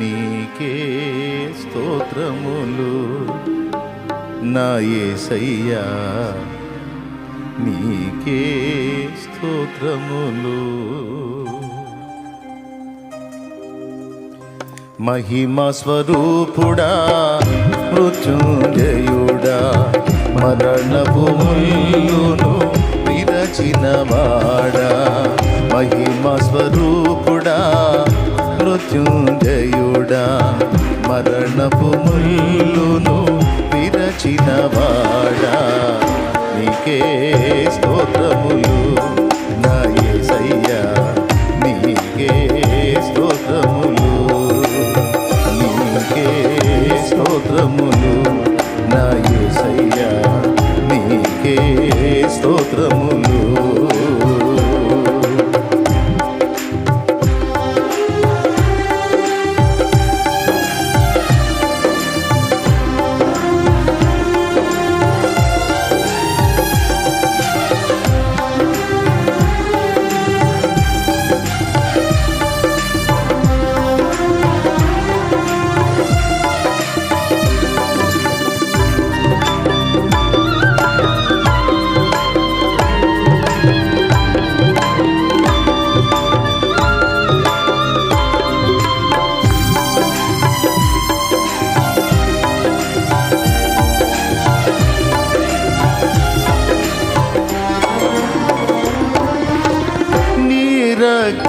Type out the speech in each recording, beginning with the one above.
నీకే స్తోత్రములు. నా ఏసయ్యా నీకే స్తోత్రములు. మహిమ స్వరూపుడా మృత్యుంజయుడా మరణపు ముల్లును విరచినవాడా మహిమ స్వరూపుడా మృత్యుంజయుడా మరణపు ముల్లును విరచిన వాడా నీకే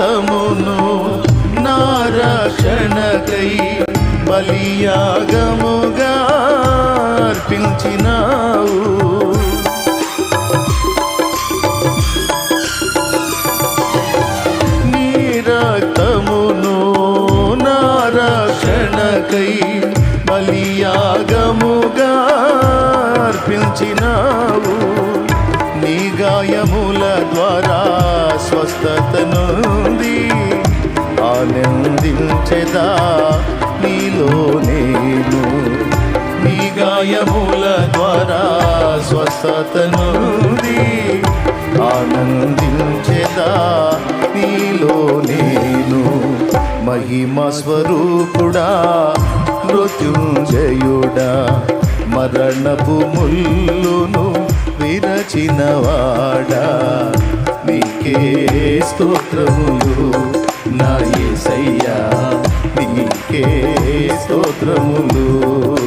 రక్తమును నా రక్షణకై బలియాగముగా అర్పించినావు. స్వస్థత ఆనందించెదా నీలో నేను. నీ గాయముల ద్వారా స్వస్థత నుండి ఆనందించెదా నీలో నేను. మహిమ స్వరూపుడా మృత్యుంజయుడా మరణపు ముల్లును విరచినవాడా. నీకే స్తోత్రములు. నా ఏసయ్యా నీకే స్తోత్రములు.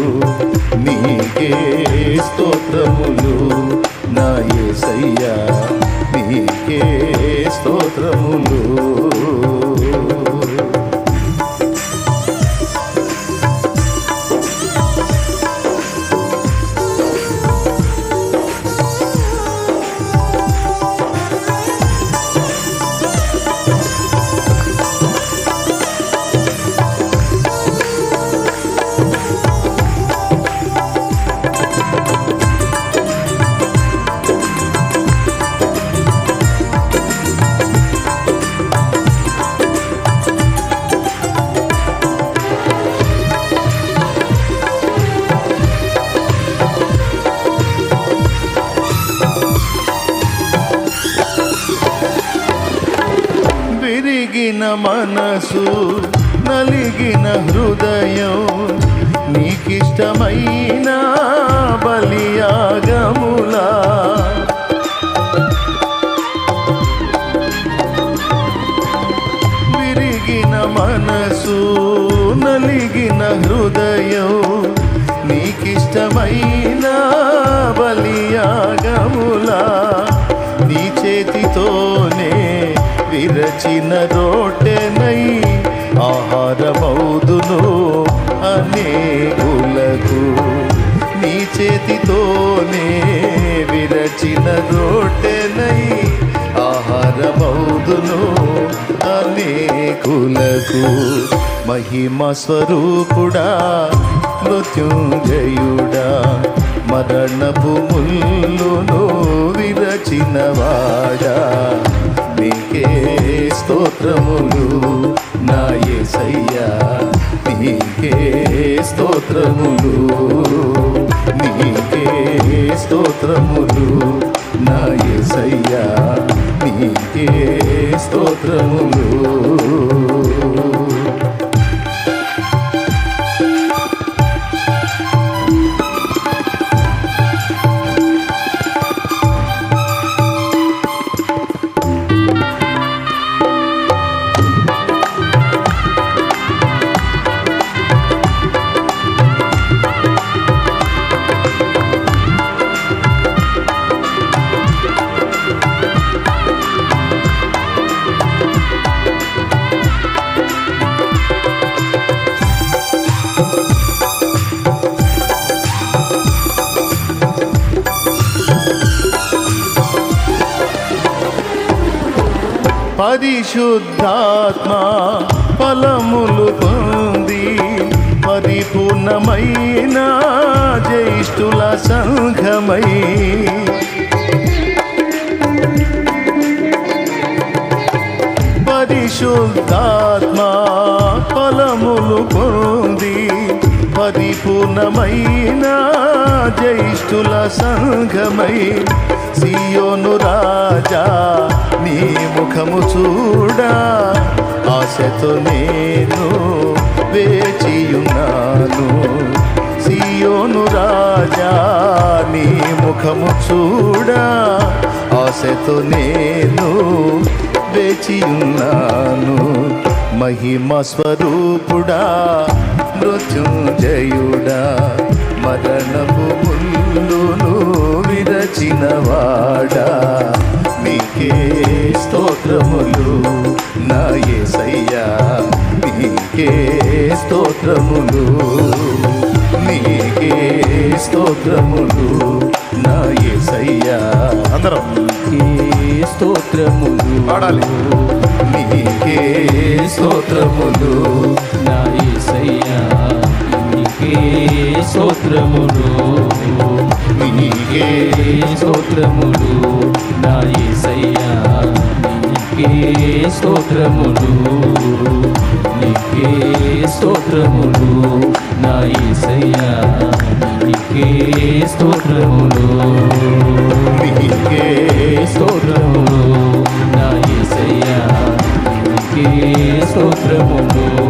మనసు నలిగిన హృదయం నీకిష్టమైన బలియాగములా. విరిగిన మనసు నలిగిన హృదయం నీకిష్టమైన బలియాగములా. విరచిన రోటెనై ఆహారమౌదును అనేకులకు నీ చేతితోనే విరచిన రోటెనై ఆహారమౌదును అనేకులకు మహిమ స్వరూపుడా మృత్యుంజయుడా మరణపు ముల్లును విరచినవాడా. నీకే స్తోత్రములు. నా ఏసయ్యా నీకే స్తోత్రములు. నీకే స్తోత్రములు. నా ఏసయ్యా నీకే స్తోత్రములు. పరిశుద్ధాత్మ ఫలములు పొంది పరిపూర్ణమైన జ్యేష్ఠుల సంఘమై. పరిశుద్ధాత్మ ఫలములు పొంది పరిపూర్ణమైన జ్యేష్ఠుల సంఘమై సియోను రాజా నీ ముఖము చూడా. ఆశతో నేను వేచియున్నాను. సియోను రాజా నీ ముఖము చూడా. ఆశతో నేను వేచియున్నాను. మహిమ స్వరూపుడా మృత్యుంజయుడా మరణ స్తోత్రములు. నీకే స్తోత్రములు. నా యేసయ్యా అందరం నీకే స్తోత్రములు. పాడాలి. నీకే స్తోత్రములు. నా యేసయ్యా నీకే స్తోత్రములు. నీకే స్తోత్రములు. నా యేసయ్యా నీకే స్తోత్రములు నీకే స్తోత్రములు నా యేసయ్యా నీకే స్తోత్రములు. నీకే స్తోత్రములు నా యేసయ్యా నీకే స్తోత్రములు.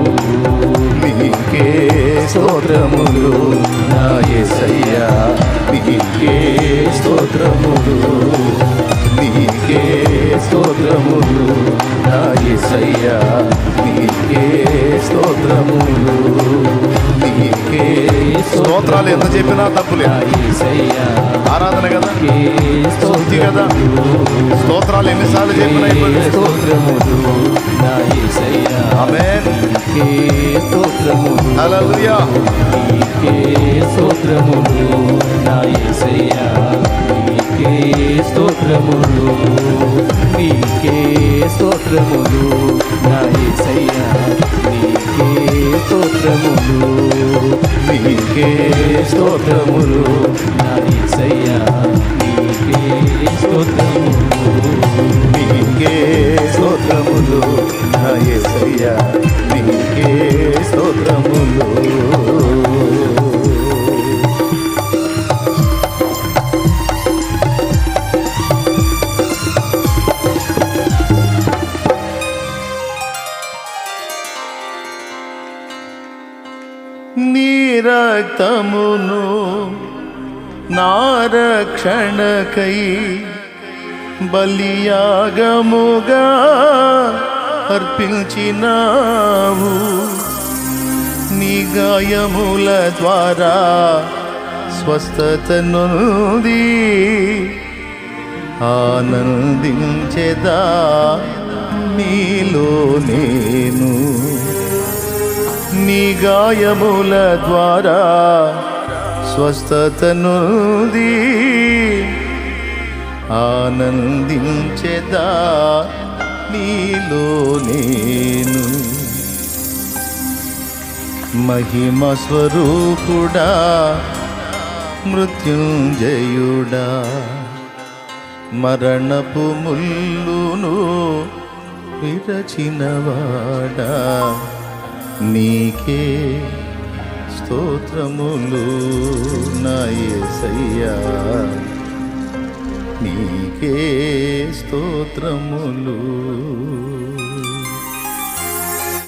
స్తోత్రాలు ఎంత చెప్పినా తప్పులే ఆరాధన కదా? స్థుతి కదా? స్తోత్రాలు ఎన్నిసార్లు చెప్పినా ఇబ్బంది స్తోత్రములు నీకే స్తోత్రములు నా ఏసయ్యా. స్తోత్రములు. నీకే స్తోత్రములు. నా యేసయ్యా నీకే స్తోత్రములు నీకే స్తోత్రములు. నా యేసయ్యా నీకే స్తోత్రములు. నీ నారక్షణకై బలియాగముగా అర్పించినావు. నీ గాయముల ద్వారా స్వస్థతను ఆనందించేదా నీలో నేను. నీ గాయముల ద్వారా స్వస్థత ఆనందించేదా నీలో నేను. మహిమ స్వరూపుడా మృత్యుంజయుడా. మరణపు ముల్లును విరచినవాడా. నీకే స్తోత్రములు నాయసయ్యా నీకే స్తోత్రములు